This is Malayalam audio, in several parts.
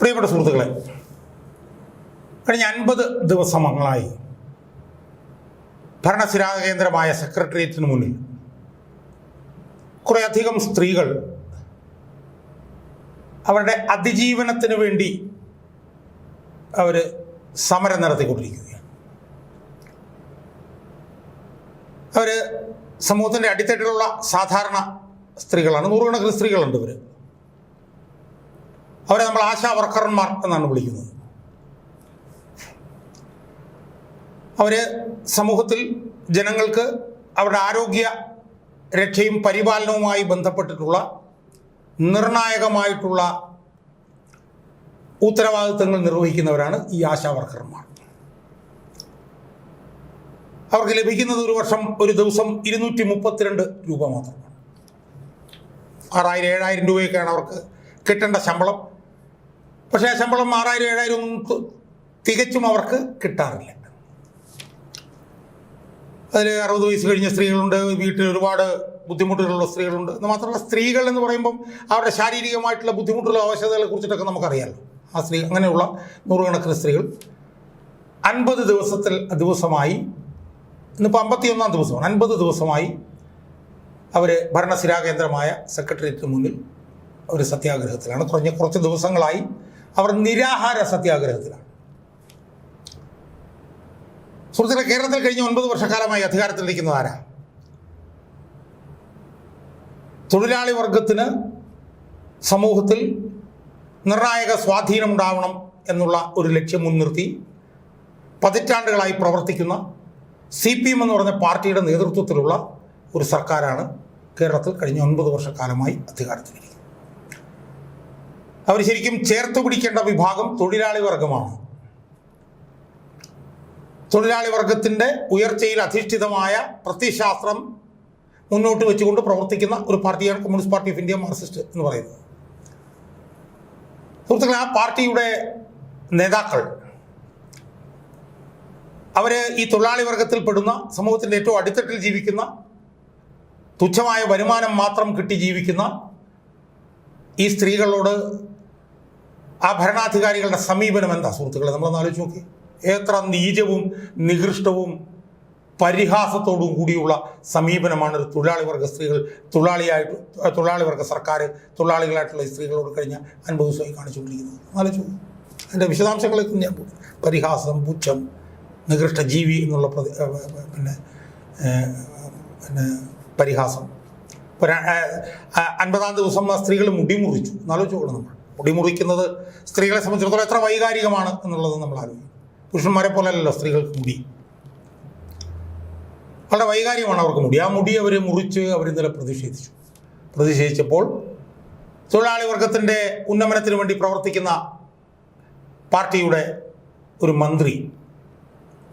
പ്രിയപ്പെട്ട സുഹൃത്തുക്കളെ കഴിഞ്ഞ അൻപത് ദിവസങ്ങളായി ഭരണസിരാ കേന്ദ്രമായ സെക്രട്ടേറിയറ്റിന് മുന്നിൽ കുറേയധികം സ്ത്രീകൾ അവരുടെ അതിജീവനത്തിന് വേണ്ടി അവർ സമരം നടത്തിക്കൊണ്ടിരിക്കുകയാണ്. അവർ സമൂഹത്തിന്റെ അടിത്തട്ടിലുള്ള സാധാരണ സ്ത്രീകളാണ്. നൂറുകണക്കിന് സ്ത്രീകളുണ്ട് ഇവർ അവരെ നമ്മൾ ആശാ വർക്കർമാർ എന്നാണ് വിളിക്കുന്നത്. അവർ സമൂഹത്തിൽ ജനങ്ങൾക്ക് അവരുടെ ആരോഗ്യ രക്ഷയും പരിപാലനവുമായി ബന്ധപ്പെട്ടിട്ടുള്ള നിർണായകമായിട്ടുള്ള ഉത്തരവാദിത്തങ്ങൾ നിർവഹിക്കുന്നവരാണ് ഈ ആശാ വർക്കർമാർ. അവർക്ക് ലഭിക്കുന്നത് ഒരു വർഷം ഒരു ദിവസം ഇരുന്നൂറ്റി മുപ്പത്തിരണ്ട് രൂപ മാത്രമാണ് ആറായിരം ഏഴായിരം രൂപയൊക്കെയാണ് അവർക്ക് കിട്ടേണ്ട ശമ്പളം. പക്ഷേ ശമ്പളം ആറായിരം ഏഴായിരം ഒന്നും തികച്ചും അവർക്ക് കിട്ടാറില്ല. അതിൽ അറുപത് വയസ്സ് കഴിഞ്ഞ സ്ത്രീകളുണ്ട് വീട്ടിൽ ഒരുപാട് ബുദ്ധിമുട്ടുകളുള്ള സ്ത്രീകളുണ്ട്. എന്ന് മാത്രമല്ല സ്ത്രീകൾ എന്ന് പറയുമ്പം അവരുടെ ശാരീരികമായിട്ടുള്ള ബുദ്ധിമുട്ടുള്ള ആവശ്യകതകളെ കുറിച്ചിട്ടൊക്കെ നമുക്കറിയാമല്ലോ ആ സ്ത്രീ അങ്ങനെയുള്ള നൂറുകണക്കിന് സ്ത്രീകൾ അൻപത് ദിവസത്തിൽ ദിവസമായി ഇന്നിപ്പോൾ അമ്പത്തിയൊന്നാം ദിവസമാണ് അൻപത് ദിവസമായി അവർ ഭരണസിരാകേന്ദ്രമായ സെക്രട്ടേറിയറ്റിന് മുന്നിൽ ഒരു സത്യാഗ്രഹത്തിലാണ്. കുറഞ്ഞ കുറച്ച് ദിവസങ്ങളായി അവർ നിരാഹാര സത്യാഗ്രഹത്തിലാണ്. സുഹൃത്തുക്കളെ കേരളത്തിൽ കഴിഞ്ഞ ഒൻപത് വർഷക്കാലമായി അധികാരത്തിലിരിക്കുന്നത് ആരാ? തൊഴിലാളി വർഗത്തിന് സമൂഹത്തിൽ നിർണായക സ്വാധീനമുണ്ടാവണം എന്നുള്ള ഒരു ലക്ഷ്യം മുൻനിർത്തി പതിറ്റാണ്ടുകളായി പ്രവർത്തിക്കുന്ന സി പി എം എന്ന് പറഞ്ഞ പാർട്ടിയുടെ നേതൃത്വത്തിലുള്ള ഒരു സർക്കാരാണ് കേരളത്തിൽ കഴിഞ്ഞ ഒൻപത് വർഷക്കാലമായി അധികാരത്തിലിരിക്കുന്നത്. അവർ ശരിക്കും ചേർത്ത് പിടിക്കേണ്ട വിഭാഗം തൊഴിലാളി വർഗമാണ്. തൊഴിലാളി വർഗത്തിന്റെ ഉയർച്ചയിൽ അധിഷ്ഠിതമായ പ്രത്യശാസ്ത്രം മുന്നോട്ട് വെച്ചുകൊണ്ട് പ്രവർത്തിക്കുന്ന ഒരു പാർട്ടിയാണ് communist party of India Marxist എന്ന് പറയുന്നത്. സുഹൃത്തുക്കളെ ആ പാർട്ടിയുടെ നേതാക്കൾ അവർ ഈ തൊഴിലാളി വർഗത്തിൽ പെടുന്ന സമൂഹത്തിന്റെ ഏറ്റവും അടിത്തട്ടിൽ ജീവിക്കുന്ന തുച്ഛമായ വരുമാനം മാത്രം കിട്ടി ജീവിക്കുന്ന ഈ സ്ത്രീകളോട് ആ ഭരണാധികാരികളുടെ സമീപനം എന്താ സുഹൃത്തുക്കളെ? നമ്മളൊന്ന് ആലോചിച്ച് നോക്കി. എത്ര നീചവും നികൃഷ്ടവും പരിഹാസത്തോടും കൂടിയുള്ള സമീപനമാണ് ഒരു തൊഴിലാളി വർഗ സ്ത്രീകൾ തൊഴിലാളിയായിട്ട് തൊഴിലാളി വർഗ സർക്കാർ തൊഴിലാളികളായിട്ടുള്ള സ്ത്രീകളോട് കഴിഞ്ഞ അൻപത് ദിവസമായി കാണിച്ചുകൊണ്ടിരിക്കുന്നത്. ആലോചിച്ചു അതിന്റെ വിശദാംശങ്ങളെ ഞാൻ പരിഹാസം പുച്ഛം നികൃഷ്ട ജീവി എന്നുള്ള പിന്നെ പിന്നെ പരിഹാസം. അൻപതാം ദിവസം ആ സ്ത്രീകൾ മുടി മുറിച്ചു. എന്നാലോചിച്ച് നോക്കണം നമ്മൾ മുടി മുറിക്കുന്നത് സ്ത്രീകളെ സംബന്ധിച്ചിടത്തോളം എത്ര വൈകാരികമാണ് എന്നുള്ളത് നമ്മൾ ആലോചിക്കും പുരുഷന്മാരെ പോലെയല്ലല്ലോ സ്ത്രീകൾക്ക് മുടി. വളരെ വൈകാരികമാണ് അവർക്ക് മുടി. ആ മുടി അവർ മുറിച്ച് അവർ ഇന്നലെ പ്രതിഷേധിച്ചു. പ്രതിഷേധിച്ചപ്പോൾ തൊഴിലാളി വർഗത്തിന്റെ ഉന്നമനത്തിന് വേണ്ടി പ്രവർത്തിക്കുന്ന പാർട്ടിയുടെ ഒരു മന്ത്രി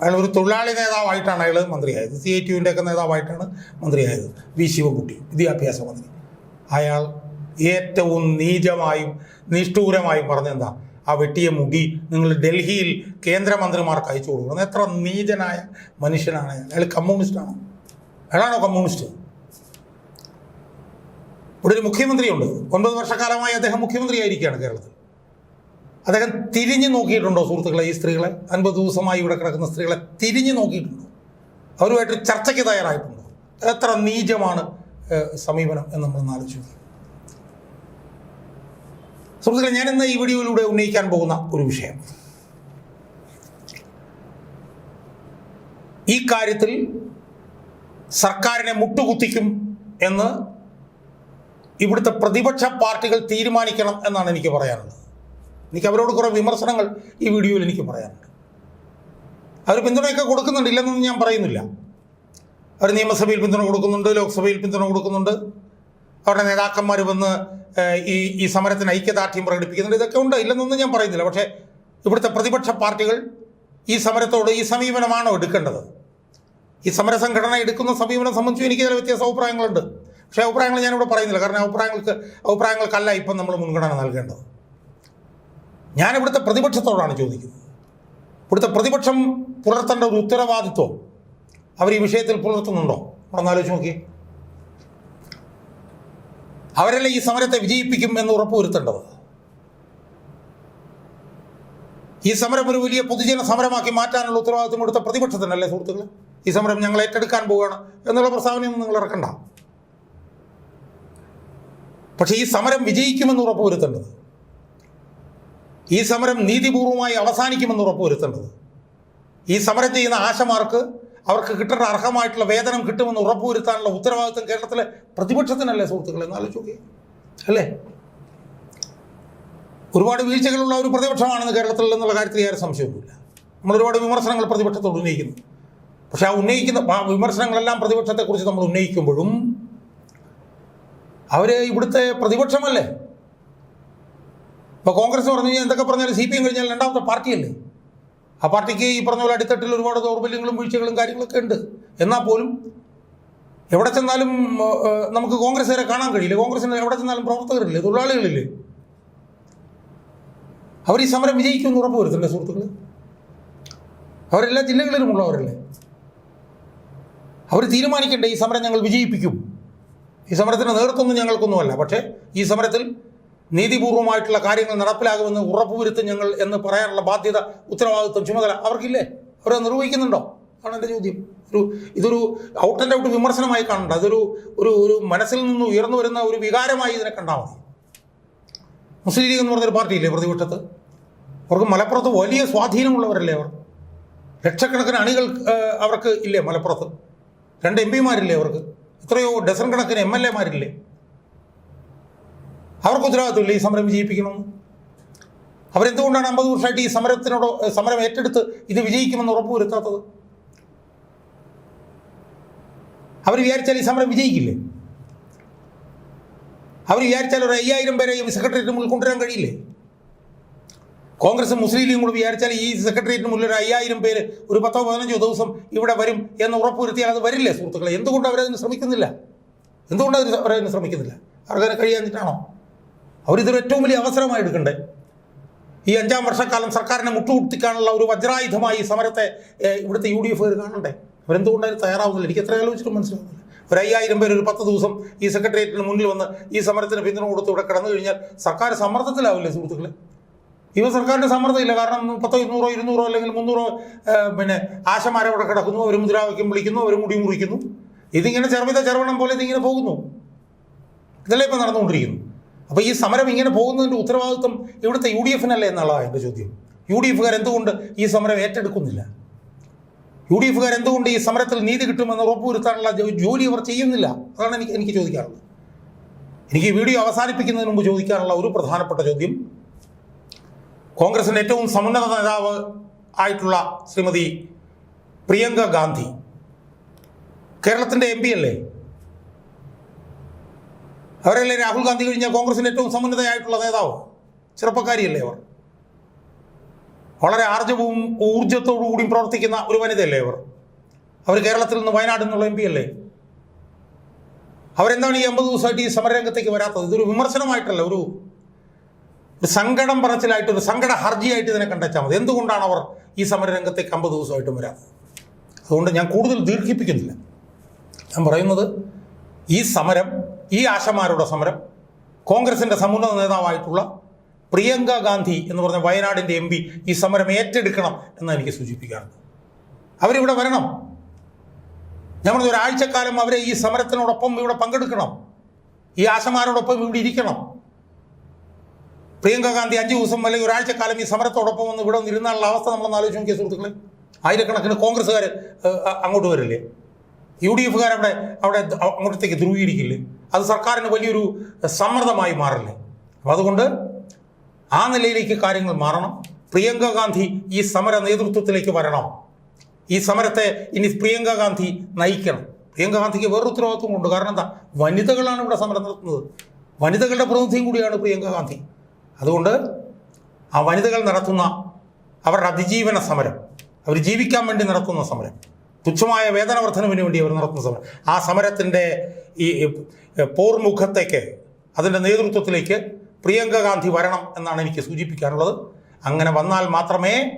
അയാൾ ഒരു തൊഴിലാളി നേതാവായിട്ടാണ് അയാൾ മന്ത്രിയായത്. സി ഐ ടി ഒക്കെ നേതാവായിട്ടാണ് മന്ത്രിയായത് വി ശിവകുട്ടി വിദ്യാഭ്യാസ മന്ത്രി. അയാൾ ഏറ്റവും നീചമായും നിഷ്ഠൂരമായും പറഞ്ഞെന്താ? ആ വെട്ടിയ മുടി നിങ്ങൾ ഡൽഹിയിൽ കേന്ദ്രമന്ത്രിമാർക്ക് അയച്ചു കൊടുക്കണം. എത്ര നീചനായ മനുഷ്യനാണ് അയാൾ. കമ്മ്യൂണിസ്റ്റാണോ. അയാളാണോ കമ്മ്യൂണിസ്റ്റ്? ഇവിടെ ഒരു മുഖ്യമന്ത്രിയുണ്ട്. ഒൻപത് വർഷക്കാലമായി അദ്ദേഹം മുഖ്യമന്ത്രിയായിരിക്കുകയാണ് കേരളത്തിൽ. അദ്ദേഹം തിരിഞ്ഞു നോക്കിയിട്ടുണ്ടോ സുഹൃത്തുക്കളെ ഈ സ്ത്രീകളെ? അൻപത് ദിവസമായി ഇവിടെ കിടക്കുന്ന സ്ത്രീകളെ തിരിഞ്ഞു നോക്കിയിട്ടുണ്ടോ? അവരുമായിട്ട് ചർച്ചയ്ക്ക് തയ്യാറായിട്ടുണ്ടോ? എത്ര നീചമാണ് സമീപനം എന്ന് നമ്മൾ ആലോചിച്ചു സുഹൃത്തുക്കളെ ഞാൻ ഇന്ന് ഈ വീഡിയോയിലൂടെ ഉന്നയിക്കാൻ പോകുന്ന ഒരു വിഷയം. ഈ കാര്യത്തിൽ സർക്കാരിനെ മുട്ടുകുത്തിക്കും എന്ന് ഇവിടുത്തെ പ്രതിപക്ഷ പാർട്ടികൾ തീരുമാനിക്കണം എന്നാണ് എനിക്ക് പറയാനുള്ളത്. എനിക്ക് അവരോട് കുറേ വിമർശനങ്ങൾ ഈ വീഡിയോയിൽ എനിക്ക് പറയാനുണ്ട്. അവർ പിന്തുണയൊക്കെ കൊടുക്കുന്നുണ്ട് ഇല്ലെന്നൊന്നും ഞാൻ പറയുന്നില്ല. അവർ നിയമസഭയിൽ പിന്തുണ കൊടുക്കുന്നുണ്ട് ലോക്സഭയിൽ പിന്തുണ കൊടുക്കുന്നുണ്ട്. അവരുടെ നേതാക്കന്മാർ വന്ന് ഈ ഈ സമരത്തിന് ഐക്യദാർഢ്യം പ്രകടിപ്പിക്കുന്നുണ്ട്. ഇതൊക്കെ ഉണ്ട്? ഇല്ലെന്നൊന്നും ഞാൻ പറയുന്നില്ല. പക്ഷേ ഇവിടുത്തെ പ്രതിപക്ഷ പാർട്ടികൾ ഈ സമരത്തോട് ഈ സമീപനമാണോ എടുക്കേണ്ടത്? ഈ സമരസംഘടന എടുക്കുന്ന സമീപനം സംബന്ധിച്ച് എനിക്ക് ചില വ്യത്യാസ അഭിപ്രായങ്ങളുണ്ട്. പക്ഷേ അഭിപ്രായങ്ങൾ ഞാനിവിടെ പറയുന്നില്ല. കാരണം അഭിപ്രായങ്ങൾക്ക് അഭിപ്രായങ്ങൾക്കല്ല ഇപ്പം നമ്മൾ മുൻഗണന നൽകേണ്ടത്. ഞാൻ ഇവിടുത്തെ പ്രതിപക്ഷത്തോടാണ് ചോദിക്കുന്നത്. ഇവിടുത്തെ പ്രതിപക്ഷം പുലർത്തേണ്ട ഒരു ഉത്തരവാദിത്വം അവർ ഈ വിഷയത്തിൽ പുലർത്തുന്നുണ്ടോ? ഒന്ന് ആലോചിച്ച് നോക്കി അവരല്ലേ ഈ സമരത്തെ വിജയിപ്പിക്കും എന്ന് ഉറപ്പുവരുത്തേണ്ടത്? ഈ സമരം ഒരു വലിയ പൊതുജന സമരമാക്കി മാറ്റാനുള്ള ഉത്തരവാദിത്വം കൊടുത്ത പ്രതിപക്ഷത്തിനല്ലേ സുഹൃത്തുക്കൾ ഈ സമരം ഞങ്ങൾ ഏറ്റെടുക്കാൻ പോവുകയാണ് എന്നുള്ള പ്രസ്താവനയൊന്നും നിങ്ങൾ ഇറക്കണ്ട. പക്ഷേ ഈ സമരം വിജയിക്കുമെന്ന് ഉറപ്പുവരുത്തേണ്ടത്. ഈ സമരം നീതിപൂർവമായി അവസാനിക്കുമെന്ന് ഉറപ്പുവരുത്തേണ്ടത്. ഈ സമരം ചെയ്യുന്ന ആശമാർക്ക് അവർക്ക് കിട്ടേണ്ട അർഹമായിട്ടുള്ള വേതനം കിട്ടുമെന്ന് ഉറപ്പുവരുത്താനുള്ള ഉത്തരവാദിത്വം കേരളത്തിലെ പ്രതിപക്ഷത്തിനല്ലേ സുഹൃത്തുക്കളെ? എന്നാലോചിച്ച് നോക്കിയേ. അല്ലേ? ഒരുപാട് വീഴ്ചകളുള്ള ഒരു പ്രതിപക്ഷമാണെന്ന് കേരളത്തിൽ എന്നുള്ള കാര്യത്തിൽ യാതൊരു സംശയമൊന്നുമില്ല നമ്മൾ ഒരുപാട് വിമർശനങ്ങൾ പ്രതിപക്ഷത്തോട് ഉന്നയിക്കുന്നു. പക്ഷെ ആ ഉന്നയിക്കുന്ന ആ വിമർശനങ്ങളെല്ലാം പ്രതിപക്ഷത്തെക്കുറിച്ച് നമ്മൾ ഉന്നയിക്കുമ്പോഴും അവർ ഇവിടുത്തെ പ്രതിപക്ഷമല്ലേ? ഇപ്പോൾ കോൺഗ്രസ് പറഞ്ഞു കഴിഞ്ഞാൽ എന്തൊക്കെ പറഞ്ഞാലും സി പി എം കഴിഞ്ഞാൽ രണ്ടാമത്തെ പാർട്ടിയല്ലേ? ആ പാർട്ടിക്ക് ഈ പറഞ്ഞ പോലെ അടിത്തട്ടിൽ ഒരുപാട് ദൗർബല്യങ്ങളും വീഴ്ചകളും കാര്യങ്ങളൊക്കെ ഉണ്ട്. എന്നാൽ പോലും എവിടെ ചെന്നാലും നമുക്ക് കോൺഗ്രസ്സുകാരെ കാണാൻ കഴിയില്ല. കോൺഗ്രസിന് എവിടെ ചെന്നാലും പ്രവർത്തകരില്ലേ? തൊഴിലാളികളില്ലേ? അവർ ഈ സമരം വിജയിക്കുമെന്ന് ഉറപ്പ് വരുത്തില്ലേ സുഹൃത്തുക്കൾ അവരെല്ലാ ജില്ലകളിലും ഉള്ളവരല്ലേ? അവർ തീരുമാനിക്കേണ്ടേ ഈ സമരം ഞങ്ങൾ വിജയിപ്പിക്കും? ഈ സമരത്തിന് നേതൃത്വമൊന്നും ഞങ്ങൾക്കൊന്നുമല്ല. പക്ഷേ ഈ സമരത്തിൽ നീതിപൂർവമായിട്ടുള്ള കാര്യങ്ങൾ നടപ്പിലാകുമെന്ന് ഉറപ്പുവരുത്തും ഞങ്ങൾ എന്ന് പറയാനുള്ള ബാധ്യത ഉത്തരവാദിത്വം ചുമതല അവർക്കില്ലേ? അവരത് നിർവഹിക്കുന്നുണ്ടോ? ആണ് എന്റെ ചോദ്യം. ഒരു ഇതൊരു ഔട്ട് ആൻഡ് ഔട്ട് വിമർശനമായി കാണണ്ട. അതൊരു ഒരു ഒരു മനസ്സിൽ നിന്ന് ഉയർന്നു വരുന്ന ഒരു വികാരമായി ഇതിനെ കണ്ടാൽ മതി. മുസ്ലിം ലീഗ് എന്ന് പറഞ്ഞൊരു പാർട്ടിയില്ലേ പ്രതിപക്ഷത്ത്? അവർക്ക് മലപ്പുറത്ത് വലിയ സ്വാധീനമുള്ളവരല്ലേ അവർ? ലക്ഷക്കണക്കിന് അണികൾ അവർക്ക് ഇല്ലേ മലപ്പുറത്ത്? രണ്ട് എം പിമാരില്ലേ അവർക്ക്? എത്രയോ ഡസൺ കണക്കിന് എം എൽ എമാരില്ലേ അവർക്ക് ഉത്തരവാദിത്വമില്ല. ഈ സമരം വിജയിപ്പിക്കണമെന്ന് അവരെന്തുകൊണ്ടാണ് അമ്പത് വർഷമായിട്ട് ഈ സമരത്തിനോട് സമരം ഏറ്റെടുത്ത് ഇത് വിജയിക്കുമെന്ന് ഉറപ്പുവരുത്താത്തത്? അവർ വിചാരിച്ചാൽ ഈ സമരം വിജയിക്കില്ലേ? അവർ വിചാരിച്ചാൽ ഒരു അയ്യായിരം പേരെ ഈ സെക്രട്ടേറിയറ്റിന് മുന്നിൽ കൊണ്ടുവരാൻ കഴിയില്ലേ? കോൺഗ്രസ് മുസ്ലിം ലീഗും കൂടി വിചാരിച്ചാൽ ഈ സെക്രട്ടേറിയറ്റിന് മുന്നിൽ ഒരു അയ്യായിരം പേര് ഒരു പത്തോ പതിനഞ്ചോ ദിവസം ഇവിടെ വരും എന്ന് ഉറപ്പുവരുത്തിയാൽ അത് വരില്ലേ സുഹൃത്തുക്കളെ? എന്തുകൊണ്ട് അവരതിന് ശ്രമിക്കുന്നില്ല? എന്തുകൊണ്ട് അവർ അവരതിന് ശ്രമിക്കുന്നില്ല? അവർക്കതിനെ കഴിയാഞ്ഞിട്ടാണോ? അവരിതൊരു ഏറ്റവും വലിയ അവസരമായി എടുക്കണ്ടേ? ഈ അഞ്ചാം വർഷക്കാലം സർക്കാരിനെ മുട്ടുകുത്തിക്കാനുള്ള ഒരു വജ്രായുധമായി സമരത്തെ ഇവിടുത്തെ യു ഡി എഫ് കാണണ്ടേ അവരെന്തുകൊണ്ടായാലും തയ്യാറാവുന്നില്ല? എനിക്ക് എത്ര ആലോചിച്ചിട്ടും മനസ്സിലാവുന്നില്ല. ഒരു അയ്യായിരം പേര് ഒരു പത്ത് ദിവസം ഈ സെക്രട്ടേറിയറ്റിന് മുന്നിൽ വന്ന് ഈ സമരത്തിന് പിന്തുണ കൊടുത്ത് ഇവിടെ കിടന്നു കഴിഞ്ഞാൽ സർക്കാർ സമ്മർദ്ദത്തിലാവില്ലേ സുഹൃത്തുക്കളെ? ഇവ സർക്കാരിന്റെ സമ്മർദ്ദമില്ല. കാരണം പത്തോ ഇരുന്നൂറോ ഇരുന്നൂറോ അല്ലെങ്കിൽ മുന്നൂറോ പിന്നെ ആശമാരെ അവിടെ കിടക്കുന്നു. അവർ മുദ്രാവാക്യം വിളിക്കുന്നു. അവർ മുടി മുറിക്കുന്നു. ഇതിങ്ങനെ ചെറുവിത ചെറുവണം പോലെ ഇതിങ്ങനെ പോകുന്നു. ഇതല്ലേ ഇപ്പം നടന്നുകൊണ്ടിരിക്കുന്നു. അപ്പോൾ ഈ സമരം ഇങ്ങനെ പോകുന്നതിന്റെ ഉത്തരവാദിത്വം ഇവിടുത്തെ യു ഡി എഫിനല്ലേ എന്നുള്ളതാണ് എന്റെ ചോദ്യം. യു ഡി എഫുകാർ എന്തുകൊണ്ട് ഈ സമരം ഏറ്റെടുക്കുന്നില്ല? യു ഡി എഫുകാർ എന്തുകൊണ്ട് ഈ സമരത്തിൽ നീതി കിട്ടുമെന്ന് ഉറപ്പുവരുത്താനുള്ള ജോലി അവർ ചെയ്യുന്നില്ല? അതാണ് എനിക്ക് എനിക്ക് ചോദിക്കാറുള്ളത് എനിക്ക് വീഡിയോ അവസാനിപ്പിക്കുന്നതിന് മുമ്പ് ചോദിക്കാനുള്ള ഒരു പ്രധാനപ്പെട്ട ചോദ്യം. കോൺഗ്രസിന്റെ ഏറ്റവും സമുന്നത നേതാവ് ആയിട്ടുള്ള ശ്രീമതി പ്രിയങ്ക ഗാന്ധി കേരളത്തിന്റെ എം പി അല്ലേ? അവരല്ലേ രാഹുൽ ഗാന്ധി കഴിഞ്ഞാൽ കോൺഗ്രസിന്റെ ഏറ്റവും സമുന്നതയായിട്ടുള്ള നേതാവ്. ചെറുപ്പക്കാരിയല്ലേ അവർ. വളരെ ആർജവും ഊർജത്തോടു കൂടിയും പ്രവർത്തിക്കുന്ന ഒരു വനിതയല്ലേ അവർ. അവർ കേരളത്തിൽ നിന്ന് വയനാട് നിന്നുള്ള എം പി അല്ലേ? അവരെന്താണ് ഈ അമ്പത് ദിവസമായിട്ട് ഈ സമരരംഗത്തേക്ക് വരാത്തത്? ഇതൊരു വിമർശനമായിട്ടല്ല ഒരു ഒരു സങ്കടം പറച്ചിലായിട്ട് ഒരു സങ്കട ഹർജിയായിട്ട് ഇതിനെ കണ്ടെച്ചാൽ മതി. എന്തുകൊണ്ടാണ് അവർ ഈ സമരരംഗത്തേക്ക് അമ്പത് ദിവസമായിട്ടും വരാത്തത്? അതുകൊണ്ട് ഞാൻ കൂടുതൽ ദീർഘിപ്പിക്കുന്നില്ല. ഞാൻ പറയുന്നത് ഈ സമരം ഈ ആശമാരുടെ സമരം കോൺഗ്രസിന്റെ സമുന്നത നേതാവായിട്ടുള്ള പ്രിയങ്ക ഗാന്ധി എന്ന് പറഞ്ഞ വയനാടിന്റെ എം പി ഈ സമരം ഏറ്റെടുക്കണം എന്ന് എനിക്ക് സൂചിപ്പിക്കാറുണ്ട്. അവരിവിടെ വരണം. ഞാൻ പറഞ്ഞ ഒരാഴ്ചക്കാലം അവരെ ഈ സമരത്തിനോടൊപ്പം ഇവിടെ പങ്കെടുക്കണം. ഈ ആശമാരോടൊപ്പം ഇവിടെ ഇരിക്കണം. പ്രിയങ്ക ഗാന്ധി അഞ്ച് ദിവസം അല്ലെങ്കിൽ ഒരാഴ്ചക്കാലം ഈ സമരത്തോടൊപ്പം ഒന്ന് ഇവിടെ ഇരുന്നാലുള്ള അവസ്ഥ നമ്മളൊന്ന് ആലോചിച്ച് നോക്കിയ സുഹൃത്തുക്കളെ. ആയിരക്കണക്കിന് കോൺഗ്രസ്സുകാർ അങ്ങോട്ട് വരില്ലേ? യു ഡി എഫുകാർ അവിടെ അവിടെ അങ്ങോട്ടത്തേക്ക് ധ്രുവീകരിക്കില്ലേ? അത് സർക്കാരിന് വലിയൊരു സമ്മർദ്ദമായി മാറില്ലേ? അപ്പം അതുകൊണ്ട് ആ നിലയിലേക്ക് കാര്യങ്ങൾ മാറണം. പ്രിയങ്ക ഗാന്ധി ഈ സമര നേതൃത്വത്തിലേക്ക് വരണം. ഈ സമരത്തെ ഇനി പ്രിയങ്ക ഗാന്ധി നയിക്കണം. പ്രിയങ്ക ഗാന്ധിക്ക് വേറൊരു ഉത്തരവാദിത്വമുണ്ട് കാരണം എന്താ? വനിതകളാണ് ഇവിടെ സമരം നടത്തുന്നത്. വനിതകളുടെ പ്രതിനിധിയും കൂടിയാണ് പ്രിയങ്ക ഗാന്ധി. അതുകൊണ്ട് ആ വനിതകൾ നടത്തുന്ന അവരുടെ അതിജീവന സമരം അവർ ജീവിക്കാൻ വേണ്ടി നടത്തുന്ന സമരം തുച്ഛമായ വേതന വർധനവിന് വേണ്ടി അവർ നടത്തുന്ന സമരം. ആ സമരത്തിന്റെ ഈ പോർമുഖത്തേക്ക് അതിന്റെ നേതൃത്വത്തിലേക്ക് പ്രിയങ്ക ഗാന്ധി വരണം എന്നാണ് എനിക്ക് സൂചിപ്പിക്കാനുള്ളത്. അങ്ങനെ വന്നാൽ മാത്രമേ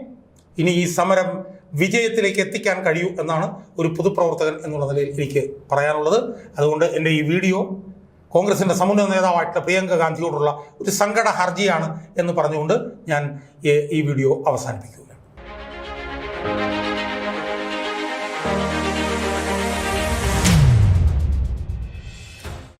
ഇനി ഈ സമരം വിജയത്തിലേക്ക് എത്തിക്കാൻ കഴിയൂ എന്നാണ് ഒരു പൊതുപ്രവർത്തകൻ എന്നുള്ള നിലയിൽ എനിക്ക് പറയാനുള്ളത്. അതുകൊണ്ട് എന്റെ ഈ വീഡിയോ കോൺഗ്രസിന്റെ സമുന്നത നേതാവായിട്ടുള്ള പ്രിയങ്ക ഗാന്ധിയോടുള്ള ഒരു സങ്കട ഹർജിയാണ് എന്ന് പറഞ്ഞുകൊണ്ട് ഞാൻ ഈ- വീഡിയോ അവസാനിപ്പിക്കുകയാണ്.